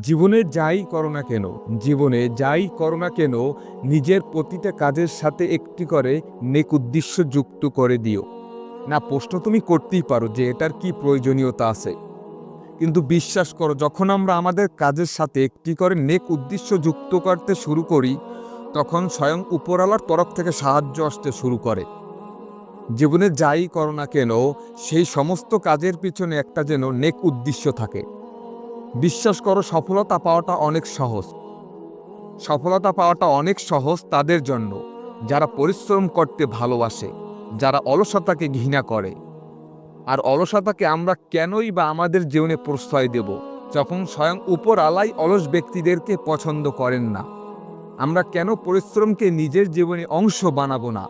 জীবনে যাই করো না কেন, জীবনে যাই করো না কেন, নিজের প্রতিটা কাজের সাথে একটি করে নেক উদ্দেশ্য যুক্ত করে দিও। না, প্রশ্ন তুমি করতেই পারো যে এটার কি প্রয়োজনীয়তা আছে। কিন্তু বিশ্বাস করো, যখন আমরা আমাদের কাজের সাথে একটি করে নেক উদ্দেশ্য যুক্ত করতে শুরু করি, তখন স্বয়ং উপরওয়ালার তরফ থেকে সাহায্য আসতে শুরু করে। জীবনে যাই করো না কেন, সেই সমস্ত কাজের পিছনে একটা যেন নেক উদ্দেশ্য থাকে। বিশ্বাস করো, সফলতা পাওয়াটা অনেক সহজ। সফলতা পাওয়াটা অনেক সহজ তাদের জন্য। যারা পরিশ্রম করতে ভালোবাসে, যারা অলসতাকে ঘৃণা করে। আর অলসতাকে আমরা কেনই বা আমাদের জীবনে প্রশ্রয় দেব, যখন স্বয়ং উপর আলাই অলস ব্যক্তিদেরকে পছন্দ করেন না। আমরা কেন পরিশ্রমকে নিজের জীবনে অংশ বানাবো না?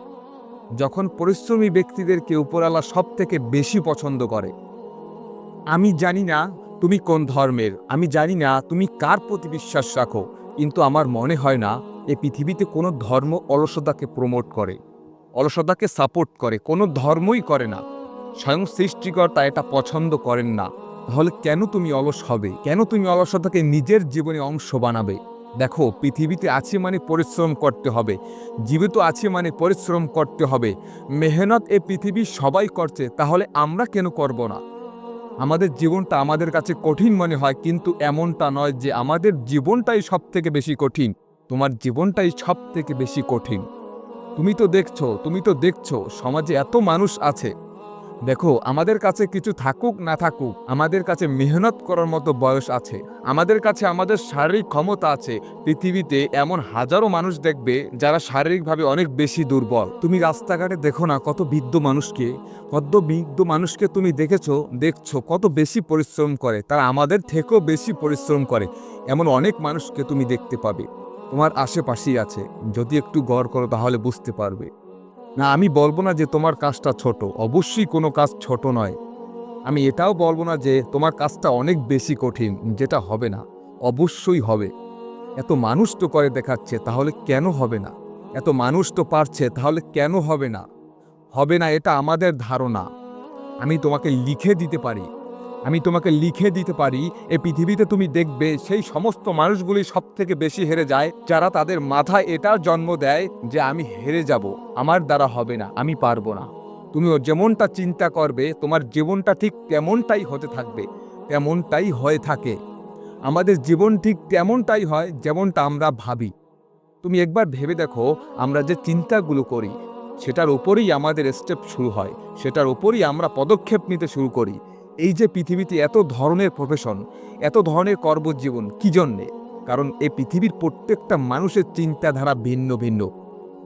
যখন পরিশ্রমী ব্যক্তিদেরকে উপরালা সব থেকে বেশি পছন্দ করে। আমি জানি না তুমি কোন ধর্মের? আমি জানি না, তুমি কার প্রতি বিশ্বাস রাখো? কিন্তু আমার মনে হয় না, এ পৃথিবীতে কোনো ধর্ম অলসতাকে প্রমোট করে, অলসতাকে সাপোর্ট করে, কোনো ধর্মই করে না। স্বয়ং সৃষ্টিকর্তা এটা পছন্দ করেন না। তাহলে কেন তুমি অলস হবে? কেন তুমি অলসতাকে নিজের জীবনে অংশ বানাবে? দেখো, পৃথিবীতে আছে মানে পরিশ্রম করতে হবে, জীবিত আছে মানে পরিশ্রম করতে হবে। মেহনত এ পৃথিবী সবাই করছে, তাহলে আমরা কেন করব না? আমাদের জীবনটা আমাদের কাছে কঠিন মনে হয়, কিন্তু এমনটা নয় যে আমাদের জীবনটাই সব থেকে বেশি কঠিন। তোমার জীবনটাই সব থেকে বেশি কঠিন। তুমি তো দেখছ, তুমি তো দেখছ, সমাজে এত মানুষ আছে। দেখো, আমাদের কাছে কিছু থাকুক না থাকুক, আমাদের কাছে মেহনত করার মতো বয়স আছে। আমাদের কাছে আমাদের শারীরিক ক্ষমতা আছে। পৃথিবীতে এমন হাজারো মানুষ দেখবে যারা শারীরিকভাবে অনেক বেশি দুর্বল। তুমি রাস্তাঘাটে দেখো না কত বৃদ্ধ মানুষকে? কত বৃদ্ধ মানুষকে তুমি দেখেছ, দেখছ কত বেশি পরিশ্রম করে? তারা আমাদের থেকেও বেশি পরিশ্রম করে। এমন অনেক মানুষকে তুমি দেখতে পাবে। তোমার আশেপাশেই আছে। যদি একটু গড় করো তাহলে বুঝতে পারবে। না, আমি বলব না যে তোমার কাজটা ছোট। অবশ্যই কোনো কাজ ছোট নয়। আমি এটাও বলব না যে তোমার কাজটা অনেক বেশি কঠিন, যেটা হবে না। অবশ্যই হবে। এত মানুষ তো করে দেখাচ্ছে, তাহলে কেন হবে না? এত মানুষ তো পারছে, তাহলে কেন হবে না? হবে না, এটা আমাদের ধারণা। আমি তোমাকে লিখে দিতে পারি। আমি তোমাকে লিখে দিতে পারি, এ পৃথিবীতে তুমি দেখবে সেই সমস্ত মানুষগুলি সব থেকে বেশি হেরে যায়, যারা তাদের মাথায় এটার জন্ম দেয় যে আমি হেরে যাব, আমার দ্বারা হবে না, আমি পারব না। তুমিও যেমনটা চিন্তা করবে, তোমার জীবনটা ঠিক তেমনটাই হতে থাকবে, তেমনটাই হয়ে থাকে। আমাদের জীবন ঠিক তেমনটাই হয় যেমনটা আমরা ভাবি। তুমি একবার ভেবে দেখো, আমরা যে চিন্তাগুলো করি, সেটার উপরেই আমাদের স্টেপ শুরু হয়, সেটার উপরেই আমরা পদক্ষেপ নিতে শুরু করি। এই যে পৃথিবীতে এত ধরনের প্রফেশন এত ধরনের কর্মজীবন, কি জন্যে? কারণ এই পৃথিবীর প্রত্যেকটা মানুষের চিন্তাধারা ভিন্ন ভিন্ন।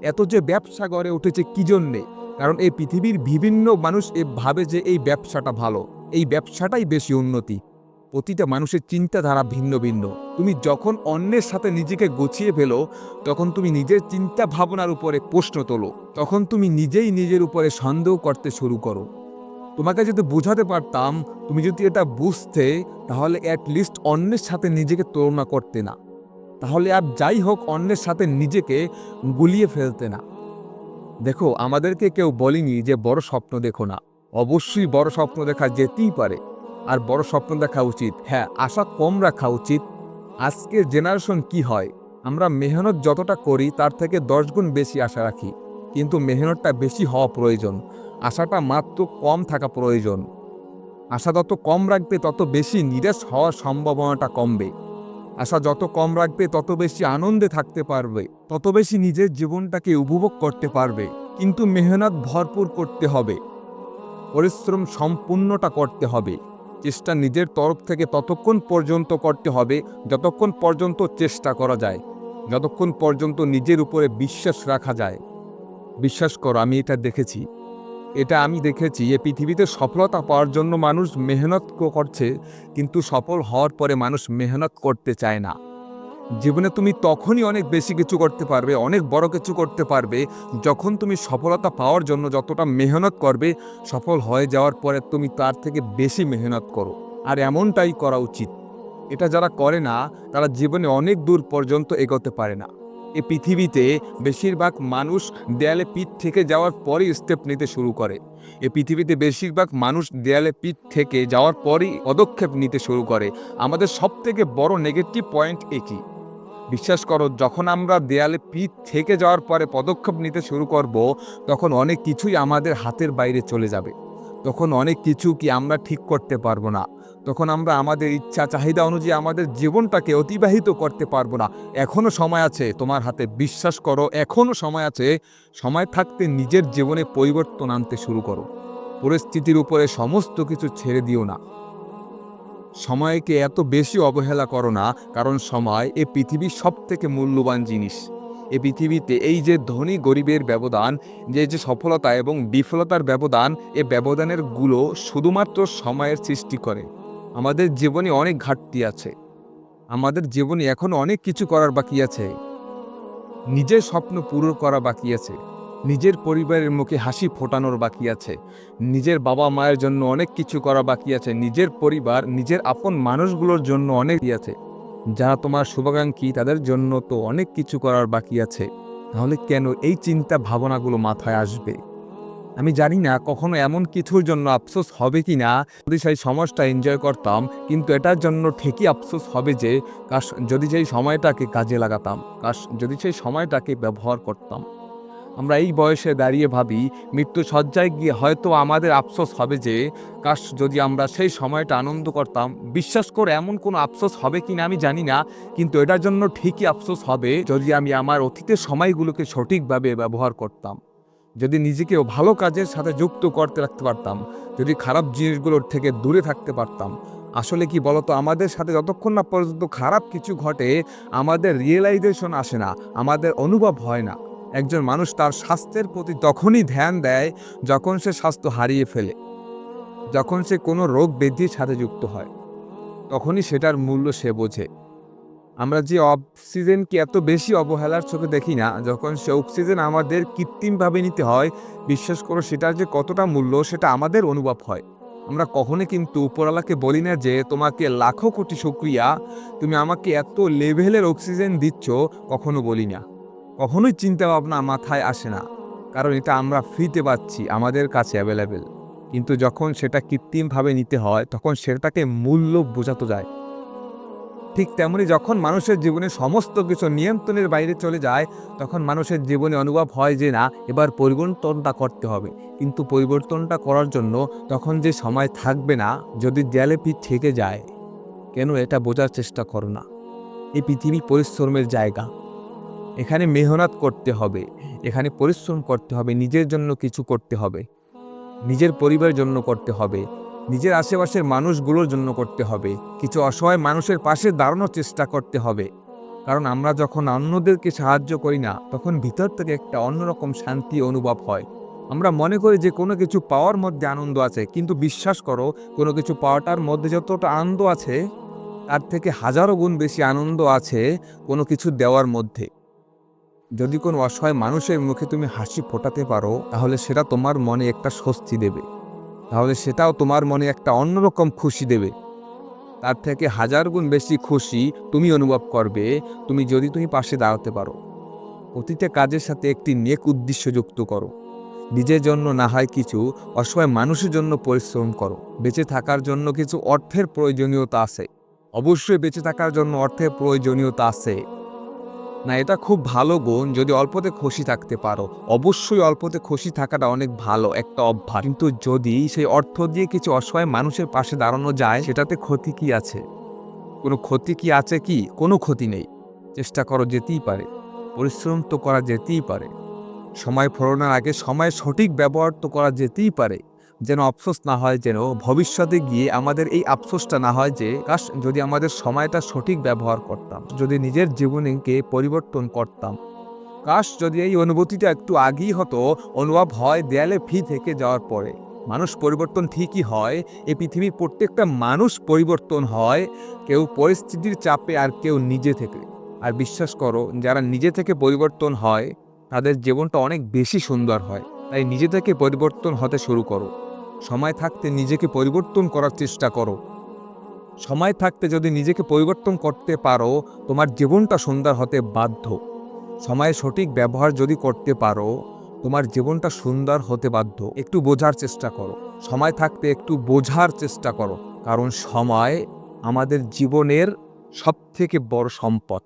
এত যে ব্যবসা গড়ে উঠেছে কি জন্যে? কারণ এই পৃথিবীর বিভিন্ন মানুষ এ ভাবে যে এই ব্যবসাটা ভালো, এই ব্যবসাটাই বেশি উন্নতি। প্রতিটা মানুষের চিন্তাধারা ভিন্ন ভিন্ন। তুমি যখন অন্যের সাথে নিজেকে গুছিয়ে ফেলো, তখন তুমি নিজের চিন্তা ভাবনার উপরে প্রশ্ন তোলো। তখন তুমি নিজেই নিজের উপরে সন্দেহ করতে শুরু করো। তোমাকে যদি বোঝাতে পারতাম, তুমি যদি এটা বুঝতে, তাহলে অ্যাটলিস্ট অন্যের সাথে নিজেকে তুলনা করতে না। তাহলে আর যাই হোক, অন্যের সাথে নিজেকে গুলিয়ে ফেলতে না। দেখো, আমাদেরকে কেউ বলিনি যে বড় স্বপ্ন দেখো না। অবশ্যই বড় স্বপ্ন দেখা যেতেই পারে। আর বড় স্বপ্ন দেখা উচিত। হ্যাঁ আশা কম রাখা উচিত। আজকের জেনারেশন কি হয়? আমরা মেহনত যতটা করি, তার থেকে দশ গুণ বেশি আশা রাখি। কিন্তু মেহনতটা বেশি হওয়া প্রয়োজন। আশাটা মাত্র কম থাকা প্রয়োজন। আশা যত কম রাখবে, তত বেশি নিরাশ হওয়ার সম্ভাবনাটা কমবে। আশা যত কম রাখবে, তত বেশি আনন্দে থাকতে পারবে, তত বেশি নিজের জীবনটাকে উপভোগ করতে পারবে। কিন্তু মেহনত ভরপুর করতে হবে। পরিশ্রম সম্পূর্ণটা করতে হবে। চেষ্টা নিজের তরফ থেকে ততক্ষণ পর্যন্ত করতে হবে, যতক্ষণ পর্যন্ত চেষ্টা করা যায়, যতক্ষণ পর্যন্ত নিজের উপরে বিশ্বাস রাখা যায়। বিশ্বাস করো, আমি এটা দেখেছি। এটা আমি দেখেছি, এ পৃথিবীতে সফলতা পাওয়ার জন্য মানুষ মেহনত করছে, কিন্তু সফল হওয়ার পরে মানুষ মেহনত করতে চায় না। জীবনে তুমি তখনই অনেক বেশি কিছু করতে পারবে, অনেক বড় কিছু করতে পারবে, যখন তুমি সফলতা পাওয়ার জন্য যতটা মেহনত করবে, সফল হয়ে যাওয়ার পরে তুমি তার থেকে বেশি মেহনত করো। আর এমনটাই করা উচিত। এটা যারা করে না, তারা জীবনে অনেক দূর পর্যন্ত এগোতে পারে না। এ পৃথিবীতে বেশিরভাগ মানুষ দেয়ালে পিঠ থেকে যাওয়ার পরই স্টেপ নিতে শুরু করে। এ পৃথিবীতে বেশিরভাগ মানুষ দেয়ালে পিঠ থেকে যাওয়ার পরই পদক্ষেপ নিতে শুরু করে। আমাদের সব থেকে বড় নেগেটিভ পয়েন্ট এটি বিশ্বাস করো, যখন আমরা দেয়ালে পিঠ থেকে যাওয়ার পরে পদক্ষেপ নিতে শুরু করব, তখন অনেক কিছুই আমাদের হাতের বাইরে চলে যাবে। তখন অনেক কিছু কি আমরা ঠিক করতে পারব না। তখন আমরা আমাদের ইচ্ছা, চাহিদা অনুযায়ী আমাদের জীবনটাকে অতিবাহিত করতে পারব না। এখনও সময় আছে, তোমার হাতে বিশ্বাস করো এখনও সময় আছে। সময় থাকতে নিজের জীবনে পরিবর্তন আনতে শুরু করো। পরিস্থিতির উপরে সমস্ত কিছু ছেড়ে দিও না। সময়কে এত বেশি অবহেলা করো না, কারণ সময় এ পৃথিবীর সব থেকে মূল্যবান জিনিস। এ পৃথিবীতে এই যে ধনী গরিবের ব্যবধান, যে যে সফলতা এবং বিফলতার ব্যবধান, এ ব্যবধানেরগুলো শুধুমাত্র সময়ের সৃষ্টি করে। আমাদের জীবনে অনেক ঘাটতি আছে। আমাদের জীবনে এখন অনেক কিছু করার বাকি আছে। নিজের স্বপ্ন পূরণ করা বাকি আছে। নিজের পরিবারের মুখে হাসি ফোটানোর বাকি আছে। নিজের বাবা মায়ের জন্য অনেক কিছু করা বাকি আছে। নিজের পরিবার, নিজের আপন মানুষগুলোর জন্য অনেক আছে। যারা তোমার শুভাকাঙ্ক্ষী, তাদের জন্য তো অনেক কিছু করার বাকি আছে। তাহলে কেন এই চিন্তা ভাবনাগুলো মাথায় আসবে? আমি জানি না কখনো এমন কিছুর জন্য আফসোস হবে কি না। যদি সেই সমাজটা এনজয় করতাম, কিন্তু এটার জন্য ঠিকই আফসোস হবে যে, কাশ, যদি সেই সময়টাকে কাজে লাগাতাম, কাশ, যদি সেই সময়টাকে ব্যবহার করতাম। আমরা এই বয়সে দাঁড়িয়ে ভাবি, মৃত্যু সজ্জায় গিয়ে হয়তো আমাদের আফসোস হবে যে, কাশ, যদি আমরা সেই সময়টা আনন্দ করতাম, বিশ্বাস করে এমন কোনো আফসোস হবে কি না আমি জানি না, কিন্তু এটার জন্য ঠিকই আফসোস হবে যদি আমি আমার অতীতের সময়গুলোকে সঠিকভাবে ব্যবহার করতাম। যদি নিজেকেও ভালো কাজের সাথে যুক্ত করতে রাখতে পারতাম, যদি খারাপ জিনিসগুলোর থেকে দূরে থাকতে পারতাম, আসলে কি বলতো, আমাদের সাথে যতক্ষণ না পর্যন্ত খারাপ কিছু ঘটে, আমাদের রিয়েলাইজেশন আসে না, আমাদের অনুভব হয় না। একজন মানুষ তার স্বাস্থ্যের প্রতি তখনই ধ্যান দেয় যখন সে স্বাস্থ্য হারিয়ে ফেলে, যখন সে কোনো রোগ ব্যাধির সাথে যুক্ত হয়, তখনই সেটার মূল্য সে বোঝে। আমরা যে অক্সিজেনকে এত বেশি অবহেলার চোখে দেখি না, যখন সে অক্সিজেন আমাদের কৃত্রিমভাবে নিতে হয়, বিশ্বাস করো সেটার যে কতটা মূল্য, সেটা আমাদের অনুভব হয়। আমরা কখনো কিন্তু উপরওয়ালাকে বলি না যে, তোমাকে লাখো কোটি শুক্রিয়া, তুমি আমাকে এত লেভেলের অক্সিজেন দিচ্ছ, কখনো বলি না। কখনোই চিন্তা ভাবনা মাথায় আসে না, কারণ এটা আমরা ফ্রিতে পাচ্ছি, আমাদের কাছে অ্যাভেলেবেল কিন্তু যখন সেটা কৃত্রিমভাবে নিতে হয়, তখন সেটাকে মূল্য বোঝাতে যায়। ঠিক তেমনি যখন মানুষের জীবনে সমস্ত কিছু নিয়ন্ত্রণের বাইরে চলে যায়, তখন মানুষের জীবনে অনুভব হয় যে, না, এবার পরিবর্তনটা করতে হবে। কিন্তু পরিবর্তনটা করার জন্য তখন যে সময় থাকবে না, যদি পিঠ থেকে যায়, কেন এটা বোঝার চেষ্টা করো না। এই পৃথিবী পরিশ্রমের জায়গা। এখানে মেহনত করতে হবে, এখানে পরিশ্রম করতে হবে, নিজের জন্য কিছু করতে হবে, নিজের পরিবারের জন্য করতে হবে নিজের আশেপাশের মানুষগুলোর জন্য করতে হবে। কিছু অসহায় মানুষের পাশে দাঁড়ানোর চেষ্টা করতে হবে। কারণ আমরা যখন অন্যদেরকে সাহায্য করি না, তখন ভিতর থেকে একটা অন্যরকম শান্তি অনুভব হয়। আমরা মনে করি যে কোনো কিছু পাওয়ার মধ্যে আনন্দ আছে, কিন্তু বিশ্বাস করো, কোনো কিছু পাওয়াটার মধ্যে যতটা আনন্দ আছে, তার থেকে হাজারো গুণ বেশি আনন্দ আছে কোনো কিছু দেওয়ার মধ্যে। যদি কোনো অসহায় মানুষের মুখে তুমি হাসি ফোটাতে পারো, তাহলে সেটা তোমার মনে একটা স্বস্তি দেবে। তাহলে সেটাও তোমার মনে একটা অন্যরকম খুশি দেবে। তার থেকে হাজার গুণ বেশি খুশি তুমি অনুভব করবে, তুমি যদি তুমি পাশে দাঁড়াতে পারো। প্রতিটা কাজের সাথে একটি নেক উদ্দেশ্য যুক্ত করো। নিজের জন্য না হয় কিছু, অসহায় মানুষের জন্য পরিশ্রম করো। বেঁচে থাকার জন্য কিছু অর্থের প্রয়োজনীয়তা আছে। অবশ্যই বেঁচে থাকার জন্য অর্থের প্রয়োজনীয়তা আছে। না, এটা খুব ভালো গুণ যদি অল্পতে খুশি থাকতে পারো। অবশ্যই অল্পতে খুশি থাকাটা অনেক ভালো একটা অভ্যাস। কিন্তু যদি সেই অর্থ দিয়ে কিছু অসহায় মানুষের পাশে দাঁড়ানো যায়, সেটাতে ক্ষতি কি আছে? কোনো ক্ষতি কি আছে কি? কোনো ক্ষতি নেই। চেষ্টা করো যেতেই পারে। পরিশ্রম তো করা যেতেই পারে। সময় ফোরানোর আগে সময়ের সঠিক ব্যবহার তো করা যেতেই পারে। যেন আফসোস না হয়, যেন ভবিষ্যতে গিয়ে আমাদের এই আফসোসটা না হয় যে, কাশ, যদি আমাদের সময়টা সঠিক ব্যবহার করতাম, যদি নিজের জীবনকে পরিবর্তন করতাম, কাশ, যদি এই অনুভূতিটা একটু আগেই হতো, অনুভব হয় দেয়ালে ফি থেকে যাওয়ার পরে। মানুষ পরিবর্তন ঠিকই হয়, এই পৃথিবীর প্রত্যেকটা মানুষ পরিবর্তন হয়, কেউ পরিস্থিতির চাপে আর কেউ নিজে থেকে। আর বিশ্বাস করো, যারা নিজে থেকে পরিবর্তন হয়, তাদের জীবনটা অনেক বেশি সুন্দর হয়। তাই নিজে থেকে পরিবর্তন হতে শুরু করো। সময় থাকতে নিজেকে পরিবর্তন করার চেষ্টা করো। সময় থাকতে যদি নিজেকে পরিবর্তন করতে পারো, তোমার জীবনটা সুন্দর হতে বাধ্য। সময়ের সঠিক ব্যবহার যদি করতে পারো, তোমার জীবনটা সুন্দর হতে বাধ্য। একটু বোঝার চেষ্টা করো। সময় থাকতে একটু বোঝার চেষ্টা করো। কারণ সময় আমাদের জীবনের সবথেকে বড় সম্পদ,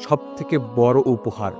সবথেকে বড় উপহার।